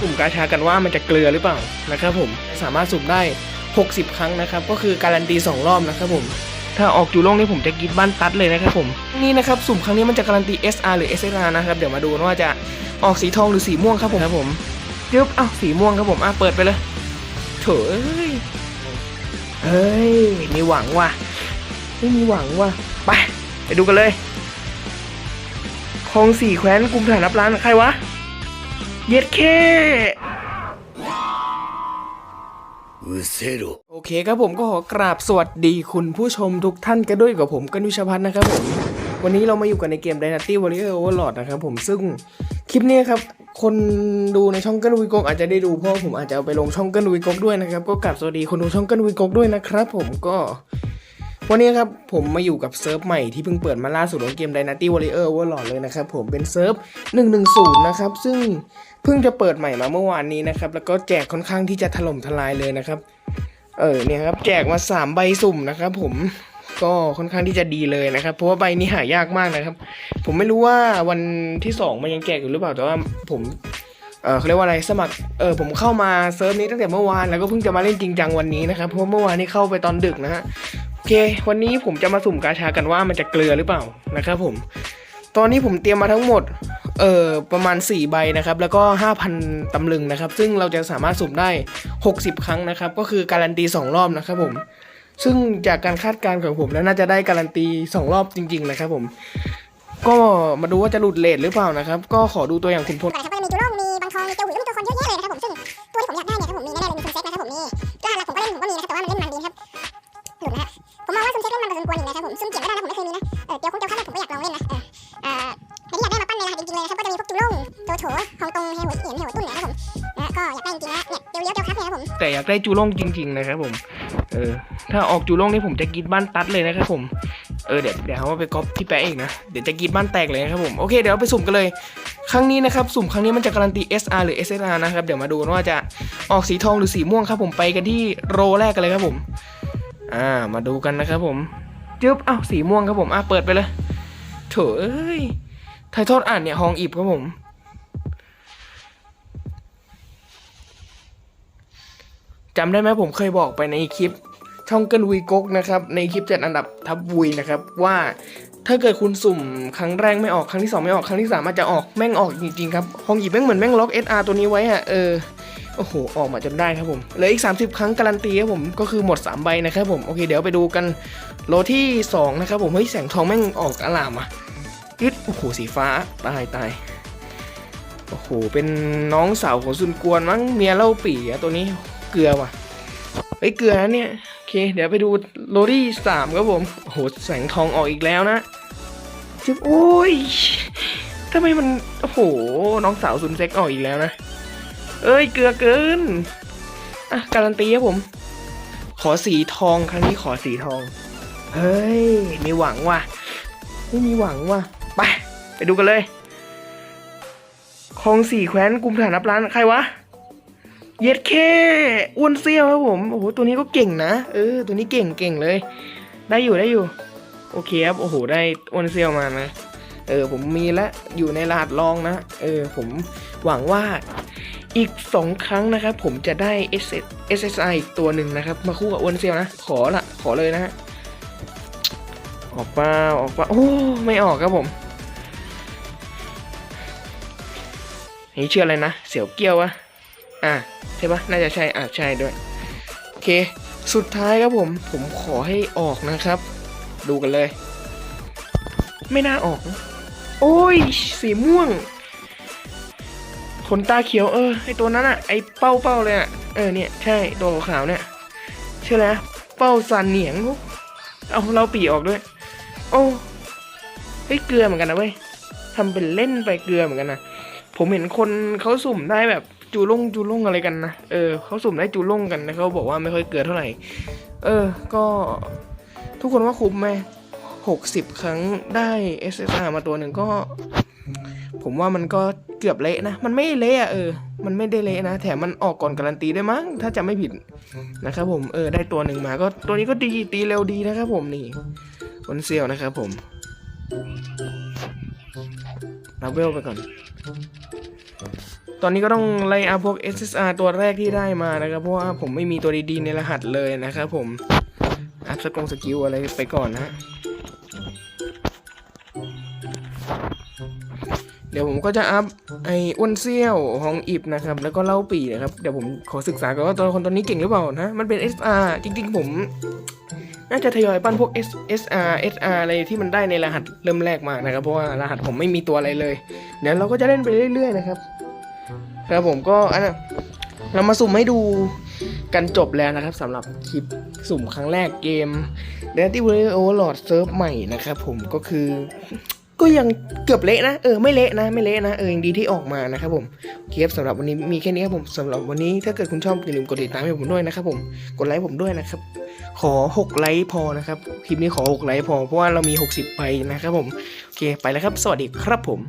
สุ่มกาชากันว่ามันจะเกลือหรือเปล่านะครับผมสามารถสุ่มได้ 60 ครั้งนะครับก็คือการันตี 2 รอบนะครับผมถ้าออกจูโล่งนี่ผมจะกรีดบ้านตัดเลยนะครับผมนี่นะครับสุ่มครั้งนี้มันจะการันตี SR หรือ SR นะครับเดี๋ยวมาดูว่าจะออกสีทองหรือสีม่วงครับผมครับผมยึบอ้าวสีม่วงครับผมอะเปิดไปเลยเถอะเอ้ยเฮ้ยมีหวังว่ะไม่มีหวังว่ะไปไปดูกันเลยคลองสี่แคว้นกลุ่มฐานรับร้านใครวะ เย็ดแค่โอเคครับผมก็ขอกราบสวัสดีคุณผู้ชมทุกท่านกันด้วยกับผมกันวิชพัฒน์นะครับผม วันนี้เรามาอยู่กันในเกม Dynasty Warrior Overlord นะครับผมซึ่งคลิปนี้ครับคนดูในช่องกันวิกกอาจจะได้ดูเพราะผมอาจจะเอาไปลงช่องกันวิกกด้วยนะครับ ก็กราบสวัสดีคนดูช่องกันวิกกด้วยนะครับผมก็ วันนี้ครับผมมาอยู่กับเซิร์ฟใหม่ที่เพิ่งเปิดมาล่าสุดของเกม Dynasty Warrior Overlord เลยนะครับผมเป็นเซิร์ฟ 110 นะครับ ซึ่งเพิ่งจะเปิดใหม่มาเมื่อวานนี้นะครับ แล้วก็แจกค่อนข้างที่จะถล่มทลายเลยนะครับ เออเนี่ยครับแจกมา 3 ใบสุ่มนะครับผมก็ค่อนข้างที่จะดีเลยนะครับ เพราะว่าใบนี้หายากมากนะครับ ผมไม่รู้ว่าวันที่ 2 มันยังแจกอยู่หรือเปล่าแต่ว่าผมเออเขาเรียกว่าอะไรสมัครเออผมเข้ามาเซิร์ฟนี้ตั้งแต่เมื่อวานแล้วก็เพิ่งจะมาเล่นจริงจังวันนี้นะครับเพราะเมื่อวานนี้เข้าไปตอนดึกนะฮะ เค วันนี้ผมจะมาสุ่มกาชากันว่ามันจะเกลือหรือเปล่านะครับผม ตอนนี้ผมเตรียมมาทั้งหมด เอ่อ ประมาณ 4 ใบนะครับ แล้วก็ 5,000 ตำลึงนะครับ ซึ่งเราจะสามารถสุ่มได้ 60 ครั้งนะครับ ก็คือการันตี 2 รอบนะครับผม ซึ่งจากการคาดการณ์ของผมแล้วน่าจะได้การันตี 2 รอบจริง ๆ นะครับผม ก็มาดูว่าจะหลุดเลทหรือเปล่านะครับ ก็ขอดูตัวอย่างคุณพลครับก็มีจูโร่มีบางทองมีเกียวหวิวมีตัวคนเยอะแยะเลยนะครับผม ซึ่งตัวที่ผมอยากได้เนี่ยครับผมมีแน่ๆเลยมีซุนเซ็กนะครับผมมีรหัสหลักผมก็เล่นผมก็มีนะครับ สุ่มซึ่งเกียไม่ได้นะผมไม่เคยมีนะเออเกียวคงเกียวข้ามผมก็อยากลองเล่นนะเออเอ่อแต่ที่อยากได้มาปั้นในรหัสจริงๆเลยนะครับก็จะมีพวกจูโร่งโจโฉฮองตงเฮหัวเอียนเฮหัวตุ้นนี่ยครับผมนะก็อยากได้จริงๆนะเนี่ยเกียวเลี้ยวเกียวครับนี่ยครับผมแต่อยากได้จูลงจริง ๆ นะครับผมเออถ้าออกจูลงนี่ผมจะกรีดบ้านตัดเลยนะครับผมเออเดี๋ยวเดี๋ยวเขาว่าไปก๊อปที่แปะอีกนะเดี๋ยวจะกรีดบ้านแตกเลยนะครับผมโอเคเดี๋ยวไปสุ่มกันเลย ครั้งนี้นะครับสุ่มครั้งนี้มันจะการันตี SR หรือ SR นะครับเดี๋ยวมาดูกันว่าจะออกสีทองหรือสีม่วงครับผมไปกันที่โรแรกกันเลยครับผม อ่ามาดูกันนะครับผม จึ๊บอ้าวสีม่วงครับผมอะเปิดไปเลยโถเอ้ยไทยทอดอ่านเนี่ยฮองอิบครับผมจำได้ไหมผมเคยบอกไปในคลิปช่องเกินวีกกนะครับ ในคลิปจัดอันดับทับวีนะครับ ว่าถ้าเกิดคุณสุ่มครั้งแรกไม่ออกครั้งที่สองไม่ออกครั้งที่สามอาจจะออกแม่งออกจริงๆครับฮองหยิบแม่งเหมือนแม่งล็อก SR ตัวนี้ไว้อะเออ โอ้โห ออกมาจนได้ครับผม เหลืออีก 30 ครั้งการันตีครับผม ก็คือหมด 3 ใบนะครับผม โอเค เดี๋ยวไปดูกันโลที่ 2 นะครับผม เฮ้ย แสงทองแม่งออกอลามอะยึดโอ้โห สีฟ้า ตายตายโอ้โห เป็นน้องสาวของซุนกวนมั้ง เมียเล่าปี่อะตัวนี้ เกลือว่ะ เฮ้ย เกลือนะเนี่ย โอเค เดี๋ยวไปดูโรดี้สามครับผม โอ้โห แสงทองออกอีกแล้วนะจิ๊บโอ้ยทำไมมัน โอ้โห น้องสาวซุนเซ็กออกอีกแล้วนะ เอ้ยเกลือเกิน อะการันตีครับผม ขอสีทองครั้งนี้ขอสีทอง เฮ้ยมีหวังว่ะไม่มีหวังว่ะ ไปไปดูกันเลยคลองสี่แคว้นกลุ่มฐานรับร้านใครวะ เย็ดแค่อ้วนเซี่ยวครับผม โอ้โห ตัวนี้ก็เก่งนะ เออ ตัวนี้เก่งเก่งเลย ได้อยู่ได้อยู่ โอเคครับ โอ้โห ได้อ้วนเซี่ยวมานะ เออ ผมมีแล้วอยู่ในรหัสรองนะ เออ ผมหวังว่า อีกสองครั้งนะครับ ผมจะได้ SSI อีกตัวหนึ่งนะครับ มาคู่กับอวนเซียวนะ ขอละขอเลยนะฮะออกเปล่าออกเปล่าโอ้ไม่ออกครับผมนี่ชื่ออะไรนะ เสี่ยวเกี้ยววะอะใช่ปะน่าจะใช่อะใช่ด้วยโอเค สุดท้ายครับผม ผมขอให้ออกนะครับ ดูกันเลย ไม่น่าออก โอ้ยสีม่วง ขนตาเขียวเออไอตัวนั้นอะไอเป้าเป้าเลยอะเออเนี่ยใช่ตัวขาวเนี่ยใช่แล้วเป้าสันเหนียงเอาเราปีออกด้วย โอ้เฮ้ยเกลือเหมือนกันนะเว้ยทำเป็นเล่นไปเกลือเหมือนกันนะผมเห็นคนเขาสุ่มได้แบบจูลงจูลงอะไรกันนะเออเขาสุ่มได้จูลงกันนะเขาบอกว่าไม่ค่อยเกลือเท่าไหร่ เออ ก็ทุกคนว่าคุ้มไหมหกสิบครั้งได้ SSR มาตัวหนึ่งก็ ผมว่ามันก็เกือบเละนะ มันไม่เละอะเออ มันไม่ได้เละนะ แถมมันออกก่อนการันตีด้วยมั้ง ถ้าจะไม่ผิดนะครับผม เออ ได้ตัวหนึ่งมาก็ตัวนี้ก็ดี ตีเร็วดีนะครับผมนี่วันเซียวนะครับผมรับเวลไปก่อน ตอนนี้ก็ต้องไล่อัพพวก SSR ตัวแรกที่ได้มานะครับ เพราะว่าผมไม่มีตัวดีๆในรหัสเลยนะครับผม อัพสกงสกิลอะไรไปก่อนนะ เดี๋ยวผมก็จะอัพไอ้อ้วนเซี่ยวฮองอิบนะครับ แล้วก็เล่าปีนะครับ เดี๋ยวผมขอศึกษาก่อนว่าตัวละครตัวนี้เก่งหรือเปล่านะ มันเป็น SR จริงๆผม น่าจะทยอยปั้นพวก S SR SR อะไรที่มันได้ในรหัสเริ่มแรกมานะครับ เพราะว่ารหัสผมไม่มีตัวอะไรเลย เดี๋ยวเราก็จะเล่นไปเรื่อย ๆ นะครับ ครับผมก็อันนะเรามาสุ่มให้ดูกันจบแล้วนะครับสำหรับคลิปสุ่มครั้งแรกเกม d a n t y w a r r i o Overlord เซิร์ฟใหม่นะครับผมก็คือ ก็ยังเกือบเละนะ เออไม่เละนะ ไม่เละนะ เออยังดีที่ออกมานะครับผมเคครับสำหรับวันนี้มีแค่นี้ครับผมสำหรับวันนี้ถ้าเกิดคุณชอบอย่าลืมกดติดตามให้ผมด้วยนะครับผมกดไลค์ผมด้วยนะครับ ขอ 6 ไลค์พอนะครับ คลิปนี้ขอ 6 ไลค์พอเพราะว่าเรามี 60 ไปนะครับผม โอเคไปแล้วครับ สวัสดีครับผม